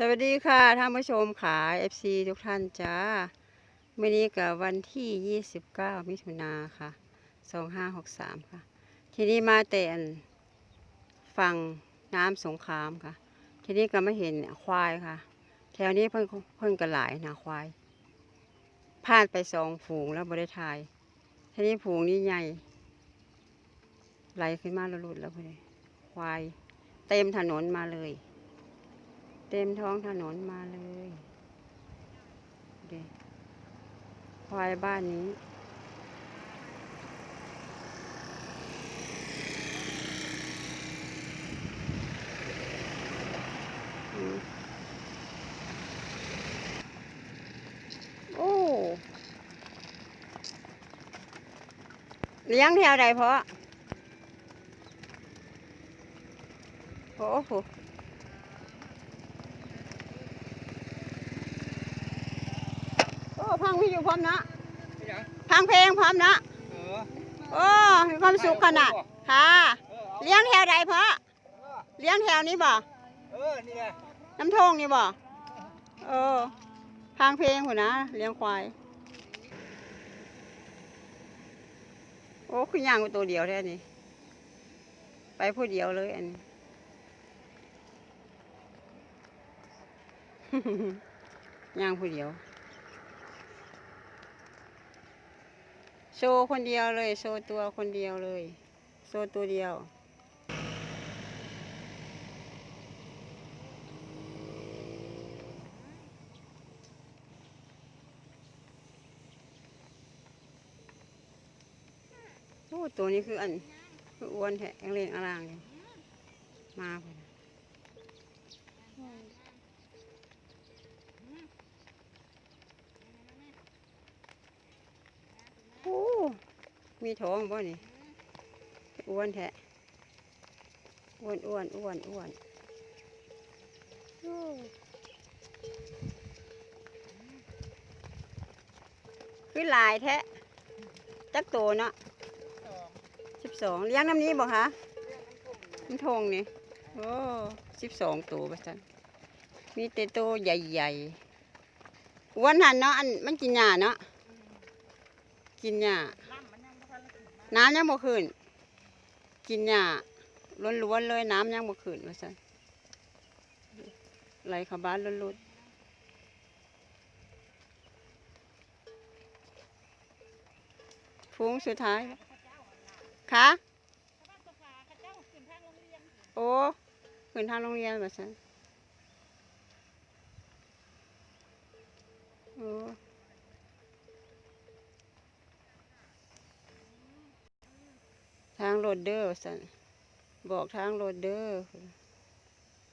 สวัสดีค่ะท่านผู้ชมขา FC ทุกท่านจ้าวันนี้กับวันที่ 29 มิถุนาค่ะ 2563 ค่ะ ทีนี้มาแต่นฝั่งน้ำสงครามค่ะ ทีนี้ก็ไม่เห็นควายค่ะ แถวนี้เพิ่งเพิ่งกระหลายนะควายพลาดไปสองฝูงแล้วบริทาย ทีนี้ฝูงนี้ใหญ่ไหลขึ้นมาแล้วหลุดแล้วพอดีควาย เต็มถนนมาเลย เต็มท้องถนนมาเลยเด็ควายบ้านนี้โอ้เลี้ยงแถวใดเพาะโอ้โห โอ้ พังพี่อยู่พร้อมนะพังเพลงพร้อมนะเออโอ้มีความสุขขนาดค่ะเออเอาเลี้ยงแถวใดเพาะเลี้ยงแถวนี้บ่เออนี่ไงน้ำทงนี่บ่เออพังเพลงหัวนะเลี้ยงควายโอ้คือย่างตัวเดียวแท้นี่ไปผู้เดียวเลยอันนี้ย่างผู้เดียว โชว์คนเดียวเลย โชว์ตัวคนเดียวเลย โชว์ตัวเดียว โอ้ตัวนี้คืออันคืออ้วนแท้ยังเล่นอารางอยู่มาพุ่นน่ะโอ้ มีท้องบ่นี่อ้วนแท้อ้วนอ้วนอ้วนอ้วนคือหลายแท้จักโตเนาะสิบสองเลี้ยงน้ำนี้บ่คะน้ำทงนี่โอ้สิบสองตัวไปสันมีแต่ตัวใหญ่ๆวันหันเนาะอันมันกินหญ้าเนาะกินหญ้า น้ำยังบ่ขึ้น กินหญ้าล้วนๆเลยน้ำยังบ่ขึ้นว่าสันไหลเข้าบ้านล้นๆฟูงสุดท้ายค่ะโอ้ขึ้นทางโรงเรียนแบบนั้นโอ้ ทางโรดเดอร์สันบอกทางโรดเดอร์